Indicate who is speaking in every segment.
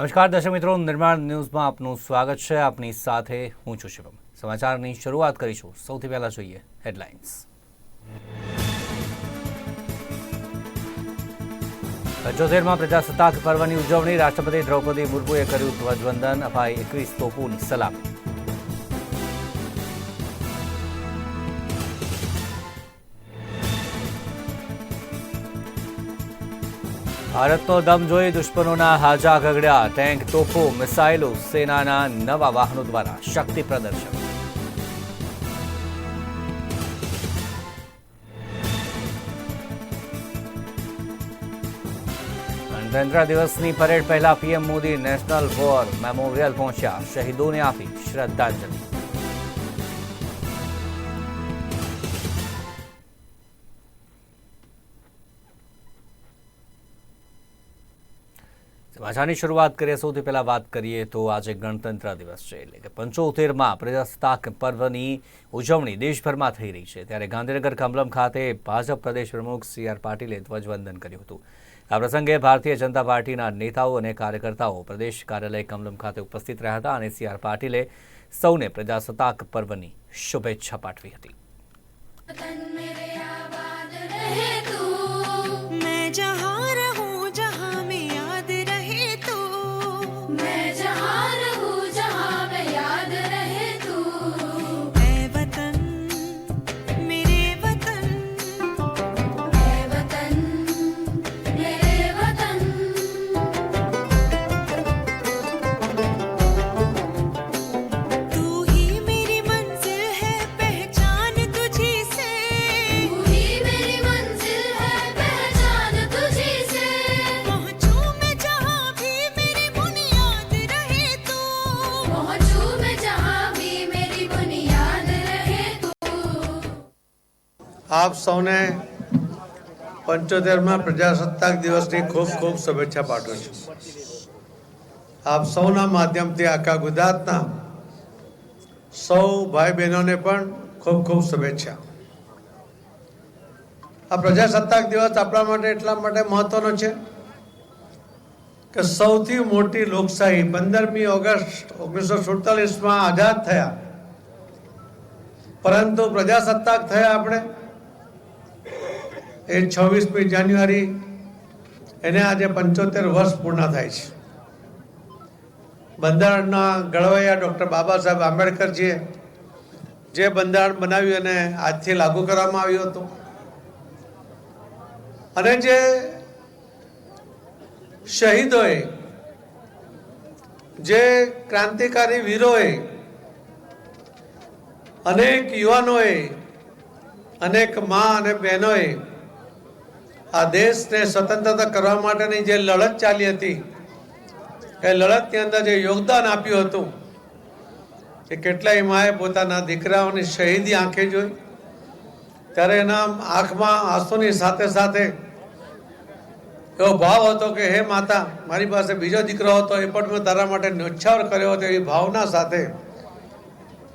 Speaker 1: નમસ્કાર, દર્શક મિત્રો. નિર્માણ ન્યૂઝમાં આપનું સ્વાગત છે. આપની સાથે હું છું શિવમ. સમાચારની શરૂઆત કરીશું. સૌથી પહેલા જોઈએ હેડલાઇન્સ. પંચોતેરમાં પ્રજાસત્તાક પર્વની ઉજવણી. રાષ્ટ્રપતિ દ્રૌપદી મુર્મુએ કર્યું ધ્વજવંદન. અપાઈ એકવીસ તોપોની સલામી. ભારતનો દમ જોઈ દુશ્મનોના હાજા ગગડ્યા. ટેન્ક તોપો મિસાઇલો સેનાના નવા વાહનો દ્વારા શક્તિ પ્રદર્શન. ગણતંત્ર દિવસની પરેડ પહેલા PM Modi national war memorial પહોંચ્યા. શહીદોને આપી શ્રદ્ધાંજલિ. સમાચારની શરૂઆત કરીએ સૌથી પહેલાં વાત કરીએ તો આજે ગણતંત્ર દિવસ છે એટલે કે પંચોતેરમાં પ્રજાસત્તાક પર્વની ઉજવણી દેશભરમાં થઈ રહી છે. ત્યારે ગાંધીનગર કમલમ ખાતે ભાજપ પ્રદેશ પ્રમુખ સી આર પાટીલે ધ્વજવંદન કર્યું હતું. આ પ્રસંગે ભારતીય જનતા પાર્ટીના નેતાઓ અને કાર્યકર્તાઓ પ્રદેશ કાર્યાલય કમલમ ખાતે ઉપસ્થિત રહ્યા હતા અને સી આર પાટીલે સૌને પ્રજાસત્તાક પર્વની શુભેચ્છા પાઠવી હતી.
Speaker 2: મેં
Speaker 3: આપ સૌને પંચોતેરમાં પ્રજાસત્તાક દિવસની ખૂબ ખૂબ શુભેચ્છા પાઠવું છું. આપ સૌના માધ્યમથી આખા ગુજરાતના સૌ ભાઈ બહેનોને પણ ખૂબ ખૂબ શુભેચ્છા. આ પ્રજાસત્તાક દિવસ આપણા માટે એટલા માટે મહત્વનો છે કે સૌથી મોટી લોકશાહી પંદરમી ઓગસ્ટ ઓગણીસો સુડતાલીસમાં આઝાદ થયા. પરંતુ પ્રજાસત્તાક થયા આપણે એ છવ્વીસમી જાન્યુઆરી એને આજે પંચોતેર વર્ષ પૂર્ણ થાય છે. બંધારણના ઘડવૈયા ડૉક્ટર બાબા સાહેબ આંબેડકરજીએ જે બંધારણ બનાવ્યું અને આજથી લાગુ કરવામાં આવ્યું હતું. અને જે શહીદોએ, જે ક્રાંતિકારી વીરોએ, અનેક યુવાનોએ, અનેક મા અને બહેનોએ આ દેશને સ્વતંત્રતા કરવા માટેની જે લડત ચાલી હતી, એ લડતની અંદર જે યોગદાન આપ્યું હતું કે કેટલાય માએ પોતાના દીકરાઓની શહીદી આંખે જોઈ. ત્યારે એના આંખમાં આંસુની સાથે સાથે એવો ભાવ હતો કે, હે માતા, મારી પાસે બીજો દીકરો હતો, એ પણ મેં તારા માટે ન્યોછાવર કર્યો હતો. એવી ભાવના સાથે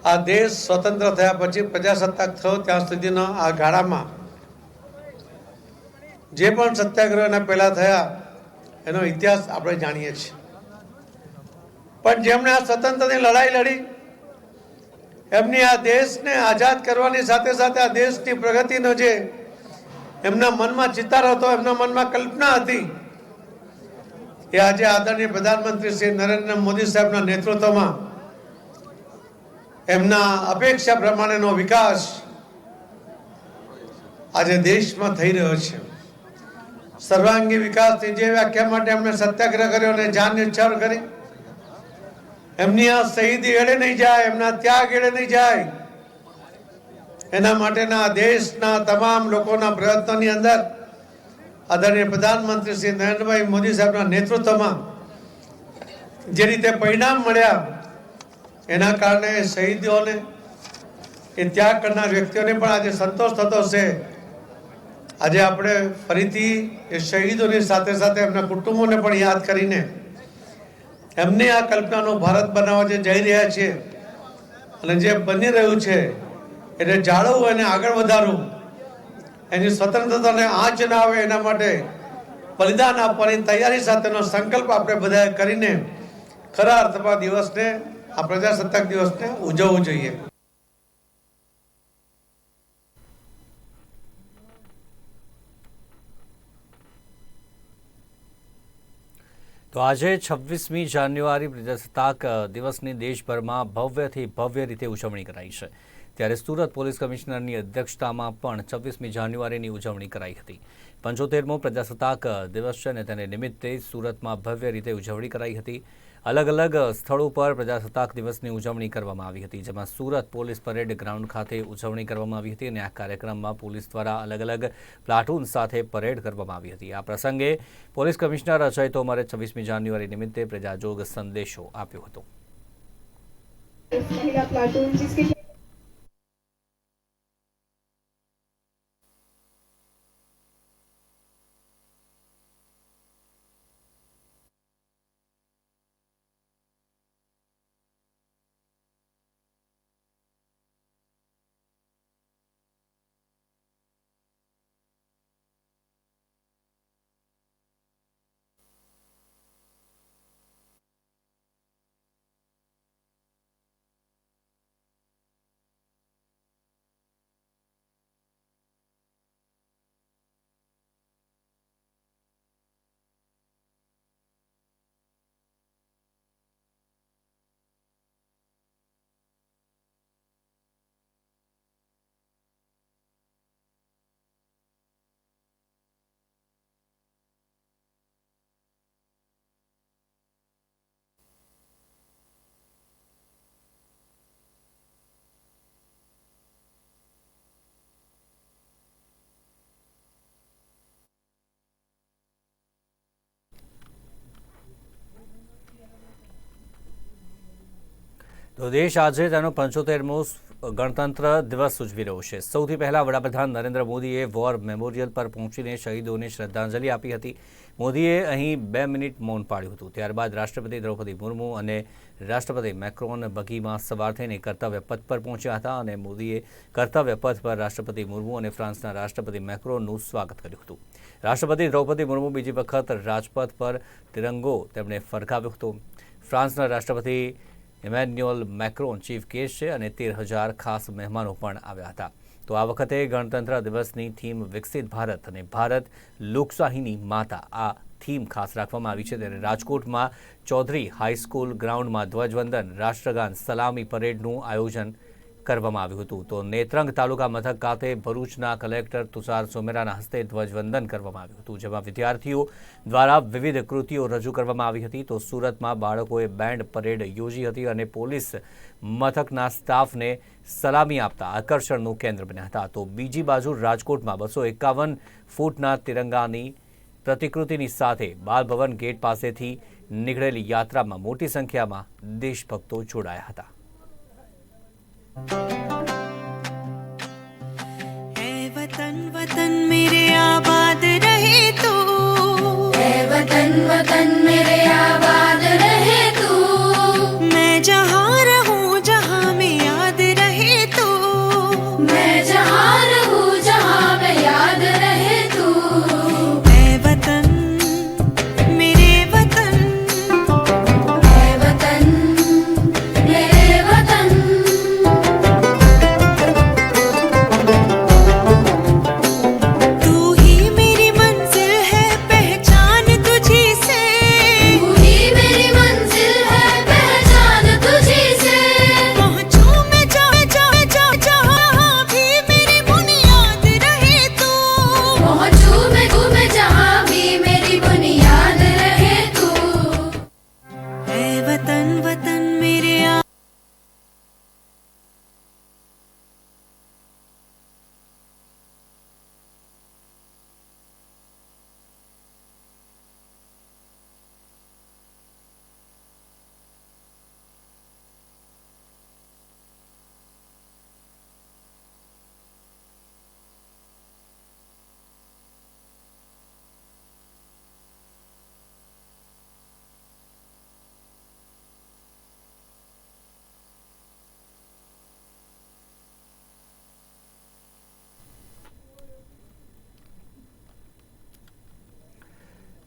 Speaker 3: આ દેશ સ્વતંત્ર થયા પછી પ્રજાસત્તાક થયો ત્યાં સુધીના આ ગાળામાં. જે પણ સત્યાગ્રહ એના પહેલા થયા, એનો ઇતિહાસ આપણે જાણીએ છીએ. પણ જેમણે આ સ્વતંત્રની લડાઈ લડી, એમની આ દેશને આઝાદ કરવાની સાથે સાથે આ દેશની પ્રગતિનો જે એમના મનમાં ચિતાર હતો, એમના મનમાં કલ્પના હતી, એ આજે આદરણીય પ્રધાનમંત્રી શ્રી નરેન્દ્ર મોદી સાહેબના નેતૃત્વમાં એમના અપેક્ષા પ્રમાણેનો વિકાસ આજે દેશમાં થઈ રહ્યો છે. સર્વાંગી વિકાસની જે વ્યાખ્યા માટે એમણે સત્યાગ્રહ કર્યો અને જાન ન્યોછાવર કરી, એમની આ શહીદી એળે નહીં જાય, એમના ત્યાગ એળે નહીં જાય. એના માટેના દેશના તમામ લોકોના પ્રયત્નોની અંદર આદરણીય પ્રધાનમંત્રી શ્રી નરેન્દ્રભાઈ મોદી સાહેબના નેતૃત્વમાં જે રીતે પરિણામ મળ્યા, એના કારણે શહીદોને, એ ત્યાગ કરનાર વ્યક્તિઓને પણ આજે સંતોષ થતો છે. આજે આપણે ફરીથી એ શહીદોની સાથે સાથે એમના કુટુંબોને પણ યાદ કરીને એમની આ કલ્પનાનું ભારત બનાવવા જે જઈ રહ્યા છીએ અને જે બની રહ્યું છે, એને જાળવવું અને આગળ વધારવું, એની સ્વતંત્રતાને આંચ ના આવે એના માટે બલિદાન આપવાની તૈયારી સાથેનો સંકલ્પ આપણે બધાએ કરીને ખરા અર્થમાં દિવસને, આ પ્રજાસત્તાક દિવસને ઉજવવું જોઈએ.
Speaker 1: તો આજે છવ્વીસમી જાન્યુઆરી પ્રજાસત્તાક દિવસની દેશભરમાં ભવ્યથી ભવ્ય રીતે ઉજવણી કરાઈ છે. ત્યારે સુરત પોલીસ કમિશનરની અધ્યક્ષતામાં પણ છવ્વીસમી જાન્યુઆરીની ઉજવણી કરાઈ હતી. પંચોતેરમો પ્રજાસત્તાક દિવસ છે અને તેને નિમિત્તે સુરતમાં ભવ્ય રીતે ઉજવણી કરાઈ હતી. અલગ અલગ સ્થળો પર પ્રજાસત્તાક દિવસની ઉજવણી કરવામાં આવી હતી, જેમાં સુરત પોલીસ પરેડ ગ્રાઉન્ડ ખાતે ઉજવણી કરવામાં આવી હતી અને આ કાર્યક્રમમાં પોલીસ દ્વારા અલગ અલગ પ્લાટૂન સાથે પરેડ કરવામાં આવી હતી. આ પ્રસંગે પોલીસ કમિશનર અજય તોમરે છવ્વીસમી જાન્યુઆરી નિમિત્તે પ્રજાજોગ સંદેશો આપ્યો હતો. તો દેશ આજે તેનો પંચોતેરમો ગણતંત્ર દિવસ ઉજવી રહ્યો છે. સૌથી પહેલા વડાપ્રધાન નરેન્દ્ર મોદીએ વોર મેમોરિયલ પર પહોંચીને શહીદોને શ્રદ્ધાંજલિ આપી હતી. મોદીએ અહીં બે મિનિટ મૌન પાડ્યું હતું. ત્યારબાદ રાષ્ટ્રપતિ દ્રૌપદી મુર્મુ અને રાષ્ટ્રપતિ મેક્રોન બગીમાં સવાર થઈને કર્તવ્ય પથ પર પહોંચ્યા હતા અને મોદીએ કર્તવ્ય પથ પર રાષ્ટ્રપતિ મુર્મુ અને ફ્રાન્સના રાષ્ટ્રપતિ મેક્રોનનું સ્વાગત કર્યું હતું. રાષ્ટ્રપતિ દ્રૌપદી મુર્મુ બીજી વખત રાજપથ પર તિરંગો તેમણે ફરકાવ્યો હતો. ફ્રાન્સના રાષ્ટ્રપતિ ઇમેન્યુઅલ મેક્રોન ચીફ ગેસ્ટ છે અને તેર હજાર ખાસ મહેમાનો પણ આવ્યા હતા. તો આ વખતે ગણતંત્ર દિવસની થીમ વિકસિત ભારત અને ભારત લોકશાહીની માતા. આ થીમ ખાસ રાખવામાં આવી છે ત્યારે રાજકોટમાં ચૌધરી હાઈસ્કૂલ ગ્રાઉન્ડમાં ધ્વજવંદન, રાષ્ટ્રગાન, સલામી પરેડનું આયોજન કરવામાં આવ્યું હતું. તો નેત્રંગ તાલુકા મથક ખાતે ભરૂચના કલેક્ટર તુષાર સોમેરાના હસ્તે ધ્વજવંદન કરવામાં આવ્યું હતું, જેમાં વિદ્યાર્થીઓ દ્વારા વિવિધ કૃતિઓ રજૂ કરવામાં આવી હતી. તો સુરતમાં બાળકોએ બેન્ડ પરેડ યોજી હતી અને પોલીસ મથકના સ્ટાફને સલામી આપતા આકર્ષણનું કેન્દ્ર બન્યા હતા. તો બીજી બાજુ રાજકોટમાં બસો એકાવન ફૂટના તિરંગાની પ્રતિકૃતિની સાથે બાલભવન ગેટ પાસેથી નીકળેલી યાત્રામાં મોટી સંખ્યામાં દેશભક્તો જોડાયા હતા.
Speaker 4: वतन वतन मेरे आबाद रहे तू
Speaker 2: है वतन वतन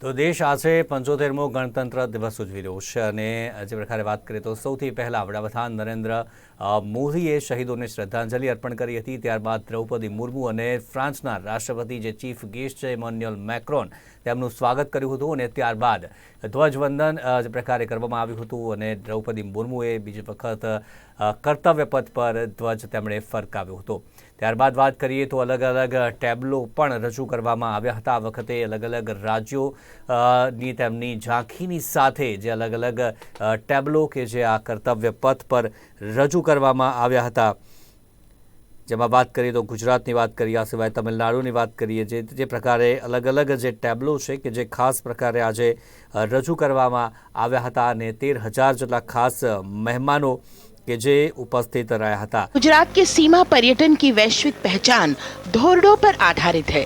Speaker 1: તો દેશ આજે પંચોતેરમો ગણતંત્ર દિવસ ઉજવી રહ્યો છે અને જે પ્રકારે વાત કરીએ તો સૌથી પહેલાં વડાપ્રધાન નરેન્દ્ર મોદીએ શહીદોને શ્રદ્ધાંજલિ અર્પણ કરી હતી. ત્યારબાદ દ્રૌપદી મુર્મુ અને ફ્રાન્સના રાષ્ટ્રપતિ જે ચીફ ગેસ્ટ છે ઇમાન્યુઅલ મેક્રોન, તેમનું સ્વાગત કર્યું હતું અને ત્યારબાદ ધ્વજવંદન જે પ્રકારે કરવામાં આવ્યું હતું અને દ્રૌપદી મુર્મુએ બીજી વખત કર્તવ્ય પથ પર ધ્વજ તેમણે ફરકાવ્યો હતો. ત્યારબાદ વાત કરીએ તો અલગ અલગ ટેબ્લો પણ રજૂ કરવામાં આવ્યા હતા. આ વખતે અલગ અલગ રાજ્યો ની તેમની ઝાંખીની સાથે જે અલગ અલગ ટેબલો કે જે આ કર્તવ્ય પથ પર રજૂ કરવામાં આવ્યા હતા. જેમાં વાત કરીએ તો ગુજરાતની વાત કરીએ, આ સિવાય તમિલનાડુની વાત કરીએ, જે જે પ્રકારે અલગ અલગ જે ટેબ્લો છે કે જે ખાસ પ્રકારે આજે રજૂ કરવામાં આવ્યા હતા અને તેર હજાર જેટલા ખાસ મહેમાનો કે જે ઉપસ્થિત રહ્યા હતા
Speaker 5: गुजरात के सीमा पर्यटन की वैश्विक पहचान धोरडो पर आधारित है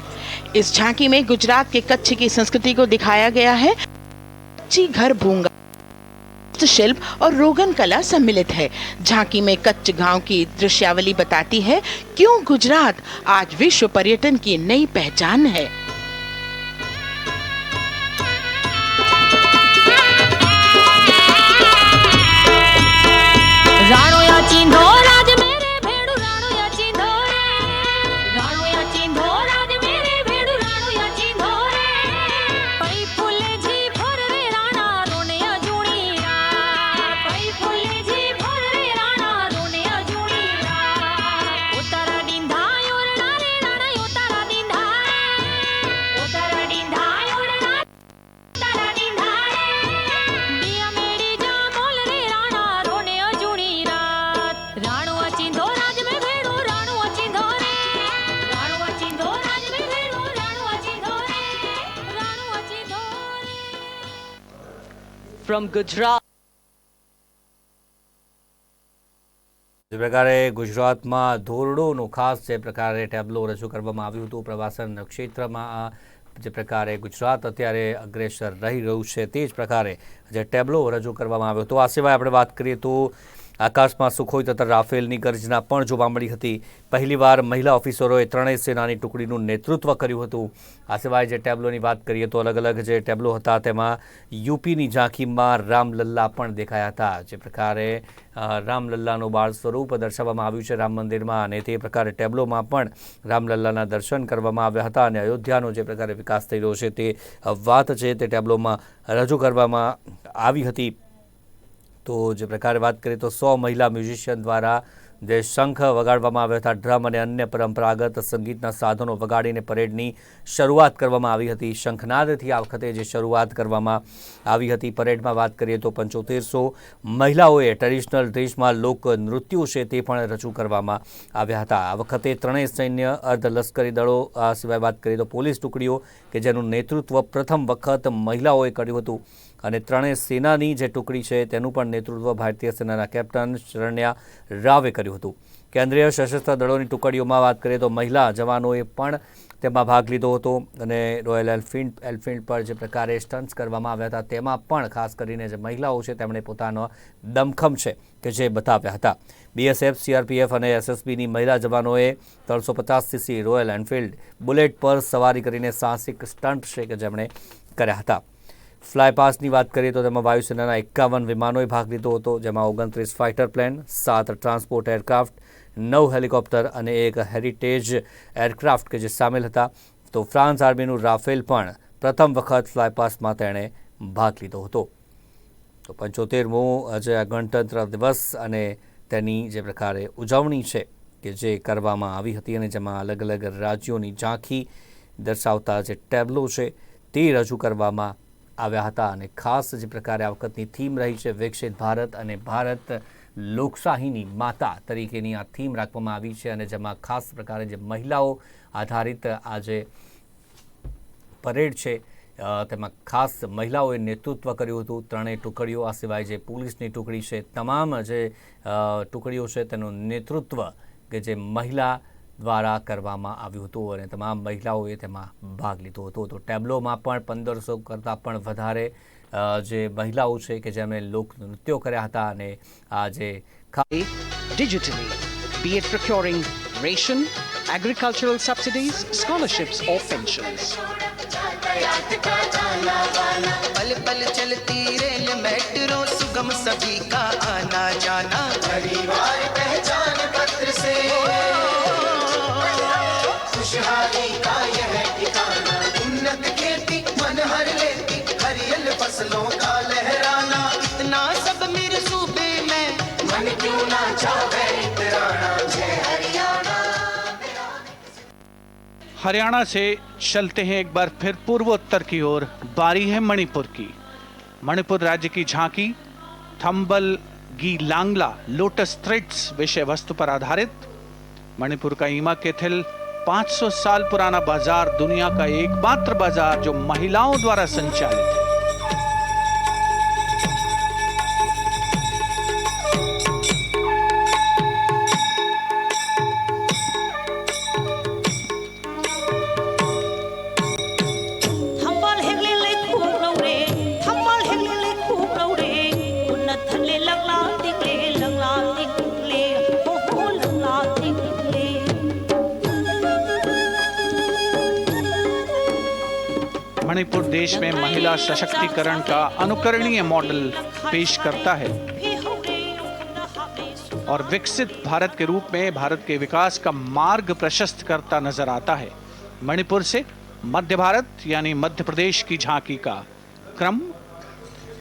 Speaker 5: इस झांकी में गुजरात के कच्छ की संस्कृति को दिखाया गया है कच्ची घर भूंगा शिल्प और रोगन कला सम्मिलित है झांकी में कच्छ गांव की दृश्यावली बताती है क्यों गुजरात आज विश्व पर्यटन की नई पहचान है
Speaker 2: ફ્રોમ ગુજરાત જે
Speaker 1: પ્રકારે ગુજરાતમાં ધોરડોનું ખાસ જે પ્રકારે ટેબ્લો રજૂ કરવામાં આવ્યું હતું, પ્રવાસન ક્ષેત્રમાં જે પ્રકારે ગુજરાત અત્યારે અગ્રેસર રહી રહ્યું છે, તે જ પ્રકારે જે ટેબ્લો રજૂ કરવામાં આવ્યો હતો. આ સિવાય આપણે વાત કરીએ તો આકાશમાં સુખોઈ તથા રાફેલની ગર્જના પણ જોવા મળી હતી. પહેલીવાર મહિલા ઓફિસરોએ ત્રણેય સેનાની ટુકડીનું નેતૃત્વ કર્યું હતું. આ સિવાય જે ટેબ્લોની વાત કરીએ તો અલગ અલગ જે ટેબ્લો હતા તેમાં યુપીની ઝાંખીમાં રામલલ્લા પણ દેખાયા હતા. જે પ્રકારે રામલલ્લાનું બાળ સ્વરૂપ દર્શાવવામાં આવ્યું છે રામ મંદિરમાં અને તે પ્રકારે ટેબ્લોમાં પણ રામલલ્લાના દર્શન કરવામાં આવ્યા હતા અને અયોધ્યાનો જે પ્રકારે વિકાસ થઈ રહ્યો છે તે વાત છે તે ટેબ્લોમાં રજૂ કરવામાં આવી હતી. તો જે પ્રકારે વાત કરીએ તો સો મહિલા મ્યુઝિશિયન દ્વારા જે શંખ વગાડવામાં આવ્યા હતા. ડ્રમ અને અન્ય પરંપરાગત સંગીતના સાધનો વગાડીને પરેડની શરૂઆત કરવામાં આવી હતી. શંખનાદથી આ વખતે જે શરૂઆત કરવામાં આવી હતી પરેડમાં વાત કરીએ તો પંચોતેરસો મહિલાઓએ ટ્રેડિશનલ ડ્રેસમાં લોક નૃત્યો છે તે પણ રજૂ કરવામાં આવ્યા હતા. આ વખતે ત્રણેય સૈન્ય અર્ધ લશ્કરી દળો, આ સિવાય વાત કરીએ તો પોલીસ ટુકડીઓ કે જેનું નેતૃત્વ પ્રથમ વખત મહિલાઓએ કર્યું હતું. અને ત્રણેય સેનાની જે ટુકડી છે તેનું પણ નેતૃત્વ ભારતીય સેનાના કેપ્ટન શરણ્યા રાવે કર્યું હતું. કેન્દ્રીય સશસ્ત્ર દળોની ટુકડીઓમાં વાત કરીએ તો મહિલા જવાનોએ પણ તેમાં ભાગ લીધો હતો અને રોયલ એલફિલ્ડ એલફિલ્ડ પર જે પ્રકારે સ્ટન્ટ્સ કરવામાં આવ્યા હતા તેમાં પણ ખાસ કરીને જે મહિલાઓ છે તેમણે પોતાનો દમખમ છે કે જે બતાવ્યા હતા. બીએસએફ, સીઆરપીએફ અને એસએસબીની મહિલા જવાનોએ ત્રણસો પચાસ સીસી રોયલ એનફિલ્ડ બુલેટ પર સવારી કરીને સાહસિક સ્ટન્ટ છે કે જેમણે કર્યા હતા. ફ્લાય પાસની વાત કરીએ તો તેમાં વાયુસેનાના એકાવન વિમાનોએ ભાગ લીધો હતો, જેમાં ઓગણત્રીસ ફાઇટર પ્લેન, સાત ટ્રાન્સપોર્ટ એરક્રાફ્ટ, નવ હેલિકોપ્ટર અને એક હેરિટેજ એરક્રાફ્ટ કે જે સામેલ હતા. તો ફ્રાન્સ આર્મીનું રાફેલ પણ પ્રથમ વખત ફ્લાયપાસમાં તેણે ભાગ લીધો હતો. તો પંચોતેરમો આ ગણતંત્ર દિવસ અને તેની જે પ્રકારે ઉજવણી છે કે જે કરવામાં આવી હતી અને જેમાં અલગ અલગ રાજ્યોની ઝાંખી દર્શાવતા જે ટેબ્લો છે તે રજૂ કરવામાં આવ્યા હતા અને ખાસ જે પ્રકારે આ વખતની થીમ રહી છે વિકસિત ભારત અને ભારત લોકશાહીની માતા તરીકેની આ થીમ રાખવામાં આવી છે અને જેમાં ખાસ પ્રકારે જે મહિલાઓ આધારિત આ જે પરેડ છે તેમાં ખાસ મહિલાઓએ નેતૃત્વ કર્યું હતું. ત્રણેય ટુકડીઓ, આ સિવાય જે પોલીસની ટુકડી છે, તમામ જે ટુકડીઓ છે, તેનું નેતૃત્વ કે જે મહિલા દ્વારા કરવામાં આવ્યું હતું અને તમામ મહિલાઓએ તેમાં ભાગ લીધો હતો તો ટેબ્લોમાં પણ પંદરસો કરતાં પણ વધારે અ, જે મહિલાઓ છે કે જેમણે લોક નૃત્યો કર્યા હતા અને આ જે ખા-
Speaker 6: digitally, be it procuring ration, agricultural subsidies, scholarships, or pensions.
Speaker 7: पल पल चलती रेल मेट्रो सुगम सभी का आना जाना फ़सलों का लहराना। इतना सब मेरे सूबे में। मन क्यों ना चाहे हरियाणा
Speaker 8: से चलते हैं एक बार फिर पूर्वोत्तर की ओर। बारी है मणिपुर की। मणिपुर राज्य की झांकी, थंबल गी लांगला, लोटस थ्रेड्स विषय वस्तु पर आधारित। मणिपुर का ईमा केथिल 500 साल पुराना बाज़ार दुनिया का एकमात्र बाज़ार जो महिलाओं द्वारा संचालित है। मणिपुर देश में महिला सशक्तिकरण का अनुकरणीय मॉडल पेश करता है। और विकसित भारत के रूप में भारत के विकास का मार्ग प्रशस्त करता नज़र आता है। मणिपुर से मध्य भारत, यानी मध्य प्रदेश की झांकी का क्रम,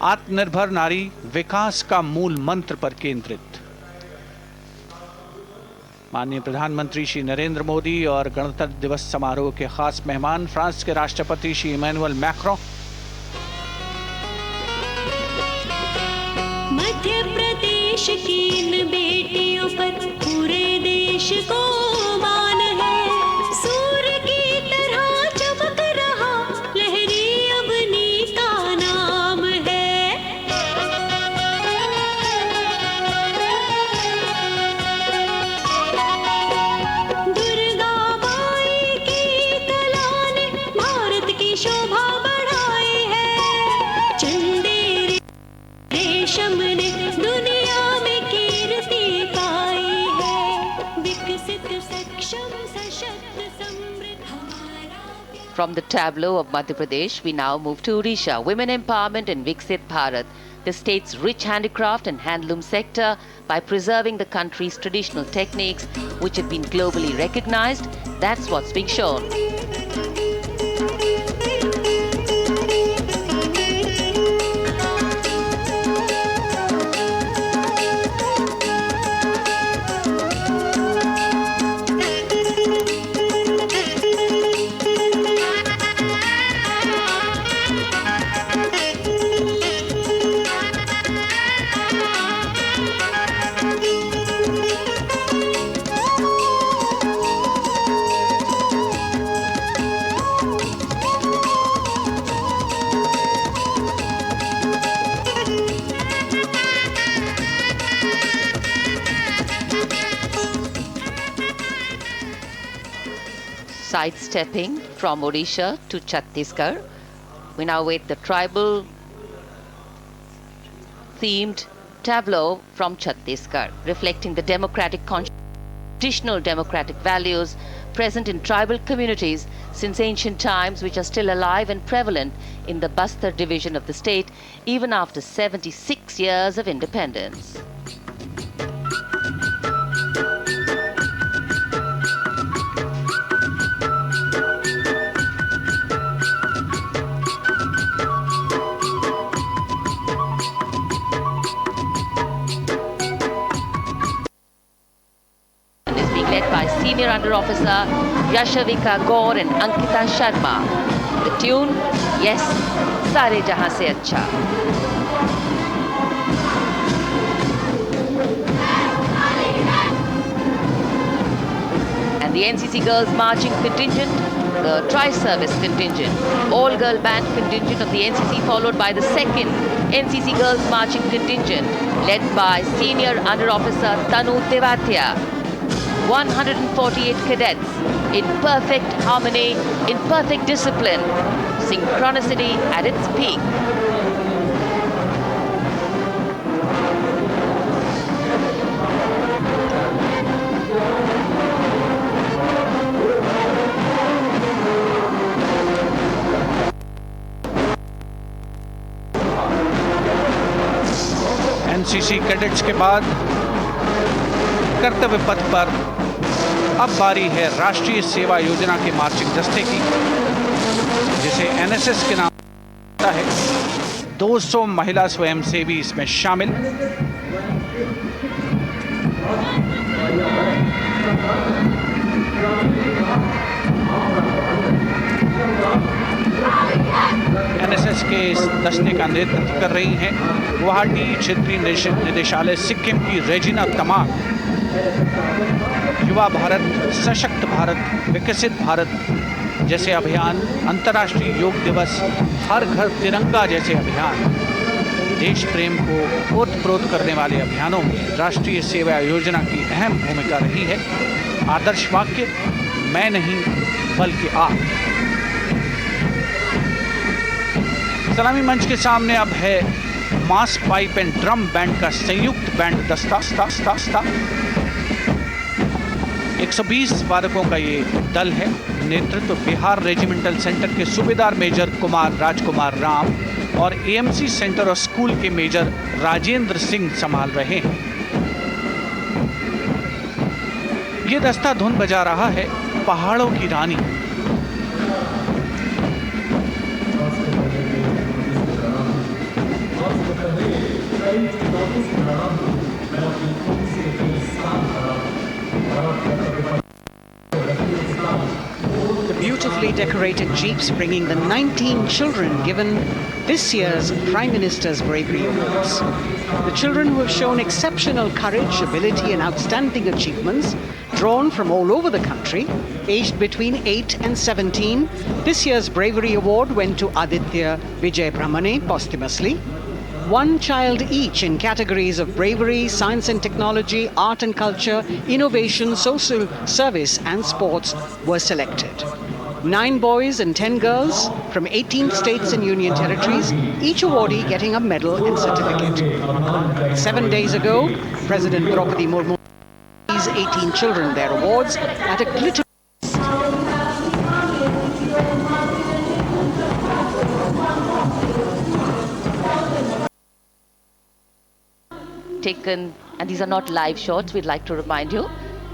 Speaker 8: आत्मनिर्भर नारी विकास का मूल मंत्र पर केंद्रित। माननीय प्रधानमंत्री श्री नरेंद्र मोदी और गणतंत्र दिवस समारोह के खास मेहमान, फ्रांस के राष्ट्रपति श्री इमैनुअल मैक्रो।
Speaker 9: मध्य प्रदेश की इन बेटियों पर पूरे देश को
Speaker 10: From the tableau of Madhya Pradesh, we now move to Odisha. Women empowerment in Viksit Bharat, the state's rich handicraft and handloom sector, by preserving the country's traditional techniques, which have been globally recognized. That's what's being shown. Sidestepping from Odisha to Chhattisgarh, we now wait the tribal themed tableau from Chhattisgarh, reflecting the democratic traditional democratic values present in tribal communities since ancient times, which are still alive and prevalent in the Bastar division of the state, even after 76 years of independence. Officer Yashavika Gaur and Ankita Sharma. The tune, yes, Sare Jahan Se Acha. And the NCC Girls Marching Contingent, the Tri-Service Contingent, all-girl band contingent of the NCC followed by the second NCC Girls Marching Contingent led by Senior Under Officer Tanu Tevatia. 148 cadets in perfect harmony, in perfect discipline, synchronicity at its peak.
Speaker 8: NCC cadets. के बाद कर्तव्य पथ पर अब बारी है राष्ट्रीय सेवा योजना के मार्चिंग दस्ते की, जिसे एनएसएस के नाम है। 200 महिला स्वयंसेवी इसमें शामिल। एनएसएस के इस दस्ते का नेतृत्व कर रही हैं। गुवाहाटी क्षेत्रीय निदेशालय सिक्किम की रेजिना तमाम युवा भारत सशक्त भारत विकसित भारत जैसे अभियान अंतर्राष्ट्रीय योग दिवस हर घर तिरंगा जैसे अभियान देश प्रेम को ओतप्रोत करने वाले अभियानों में राष्ट्रीय सेवा योजना की अहम भूमिका रही है आदर्श वाक्य मैं नहीं बल्कि आप सलामी मंच के सामने अब है mass pipe and drum band का संयुक्त बैंड दस्ता स्ता, स्ता, स्ता। 120 वादकों का ये दल है। नेतृत्व बिहार रेजिमेंटल सेंटर के सूबेदार मेजर कुमार राजकुमार राम और एएमसी सेंटर और स्कूल के मेजर राजेंद्र सिंह संभाल रहे हैं। ये दस्ता धुन बजा रहा है पहाड़ों की रानी।
Speaker 6: Beautifully decorated jeeps bringing the 19 children given this year's Prime Minister's Bravery Awards. The children who have shown exceptional courage, ability, and outstanding achievements, drawn from all over the country, aged between 8 and 17. This year's Bravery Award went to Aditya Vijay Brahmane posthumously. One child each in categories of bravery, science and technology, art and culture, innovation, social service, and sports were selected. Nine boys and ten girls from 18 states and union territories, each awardee getting a medal and certificate. Seven days ago, President Draupadi Murmu these 18 children their awards at a glitter.
Speaker 10: taken, and these are not live shots, we'd like to remind you.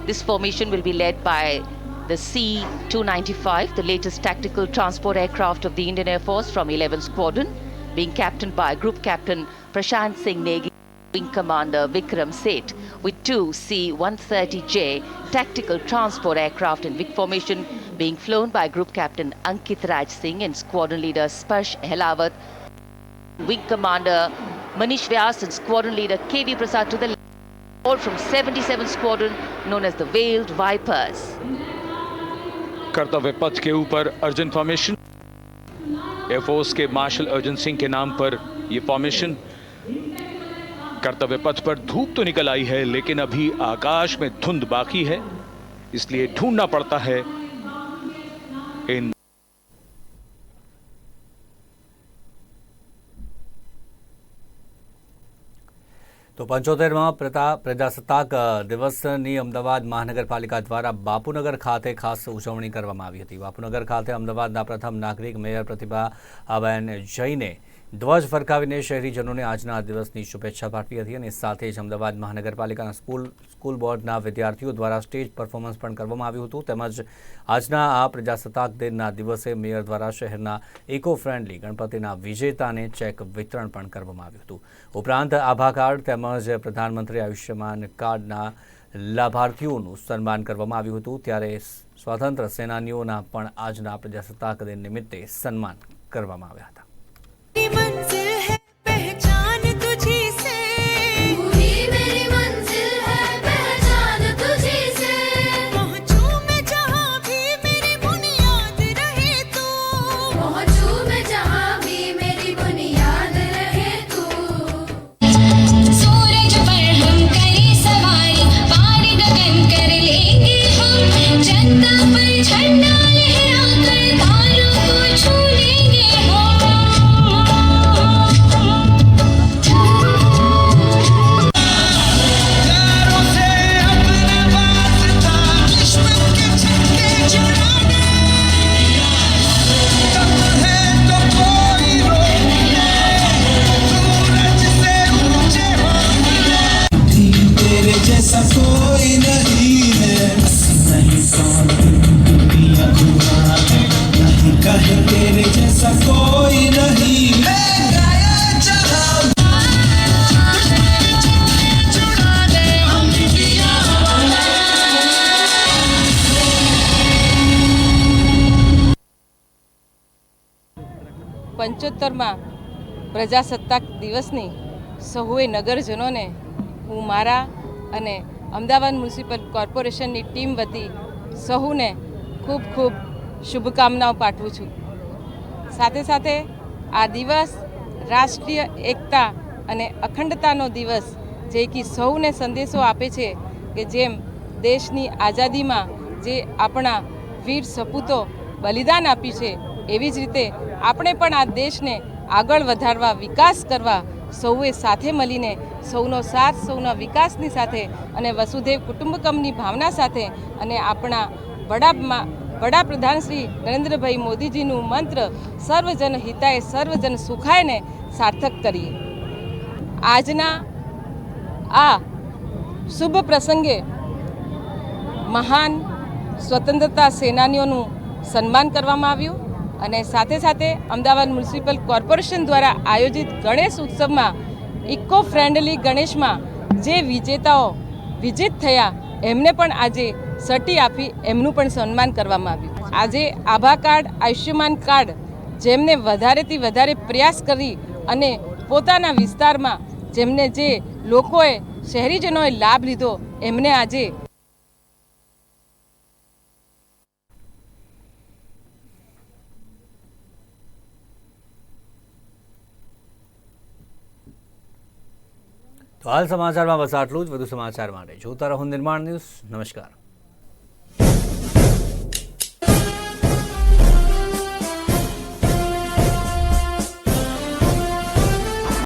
Speaker 10: This formation will be led by the C 295, the latest tactical transport aircraft of the Indian Air Force from 11 Squadron, being captained by Group Captain Prashant Singh Negi. Wing Commander Vikram Seth with two C 130J tactical transport aircraft in Vic formation being flown by Group Captain Ankit Raj Singh and Squadron Leader Sparsh Helawat Wing Commander Manish Vyas and Squadron Leader KV Prasad to the left, all from 77 Squadron known as the Veiled Vipers.
Speaker 11: Kartavya Path के ऊपर Arjun formation air force के marshal Arjun Singh के नाम पर यह formation कर्तव्य पथ पर धूप तो निकल आई है, लेकिन अभी आकाश में धुंध बाकी है, इसलिए ढूंढना पड़ता है इन
Speaker 1: તો પંચોતેરમાં પ્રતા, પ્રજાસત્તાક દિવસની અમદાવાદ મહાનગરપાલિકા દ્વારા બાપુનગર ખાતે ખાસ ઉજવણી કરવામાં આવી હતી. બાપુનગર ખાતે અમદાવાદના પ્રથમ નાગરિક મેયર પ્રતિભાબેન જૈને ધ્વજ ફરકાવીને શહેરીજનોને આજના દિવસની શુભેચ્છા પાઠવી હતી અને સાથે જ અમદાવાદ મહાનગરપાલિકાના સ્કૂલ સ્કૂલ બોર્ડના વિદ્યાર્થીઓ દ્વારા સ્ટેજ પરફોર્મન્સ પણ કરવામાં આવ્યું હતું. તેમજ આજના આ પ્રજાસત્તાક દિનના દિવસે મેયર દ્વારા શહેરના ઇકો ફ્રેન્ડલી ગણપતિના વિજેતાને ચેક વિતરણ પણ કરવામાં આવ્યું હતું. ઉપરાંત આભા કાર્ડ તેમજ પ્રધાનમંત્રી આયુષ્યમાન કાર્ડના લાભાર્થીઓનું સન્માન કરવામાં આવ્યું હતું. ત્યારે સ્વાતંત્ર્ય સેનાનીઓના પણ આજના પ્રજાસત્તાક દિન નિમિત્તે સન્માન કરવામાં આવ્યા હતા.
Speaker 12: પ્રજાસત્તાક દિવસની સહુએ નગરજનોને હું મારા અને અમદાવાદ મ્યુનિસિપલ કોર્પોરેશનની ટીમ વતી સહુને ખૂબ ખૂબ શુભકામનાઓ પાઠવું છું. સાથે સાથે આ દિવસ રાષ્ટ્રીય એકતા અને અખંડતાનો દિવસ જે કે સૌને સંદેશો આપે છે કે જેમ દેશની આઝાદીમાં જે આપણા વીર સપૂતો બલિદાન આપ્યું છે એવી જ રીતે આપણે પણ આ દેશને આગળ વધારવા, વિકાસ કરવા સૌએ સાથે મળીને, સૌનો સાથ, સૌના વિકાસની સાથે અને વસુધૈવ કુટુંબકમની ભાવના સાથે અને આપણા વડામાં વડાપ્રધાન શ્રી નરેન્દ્રભાઈ મોદીજીનું મંત્ર, સર્વજન હિતાય, સર્વજન સુખાયને સાર્થક કરીએ. આજના આ શુભ પ્રસંગે મહાન સ્વતંત્રતા સેનાનીઓનું સન્માન કરવામાં આવ્યું. અને સાથે સાથે અમદાવાદ મ્યુનિસિપલ કોર્પોરેશન દ્વારા આયોજિત ગણેશ ઉત્સવમાં ઇકો ફ્રેન્ડલી ગણેશમાં જે વિજેતાઓ વિજેત થયા, એમને પણ આજે સટી આપી, એમનું પણ સન્માન કરવામાં આવ્યું. આજે આભા કાર્ડ, આયુષ્યમાન કાર્ડ જેમને વધારેથી વધારે પ્રયાસ કરી અને પોતાના વિસ્તારમાં જેમને જે લોકોએ, શહેરીજનોએ લાભ લીધો, એમને આજે
Speaker 1: હાલ સમાચારમાં બસ આટલું જ. વધુ સમાચાર માટે જોતા રહો નિર્માણ ન્યૂઝ. નમસ્કાર.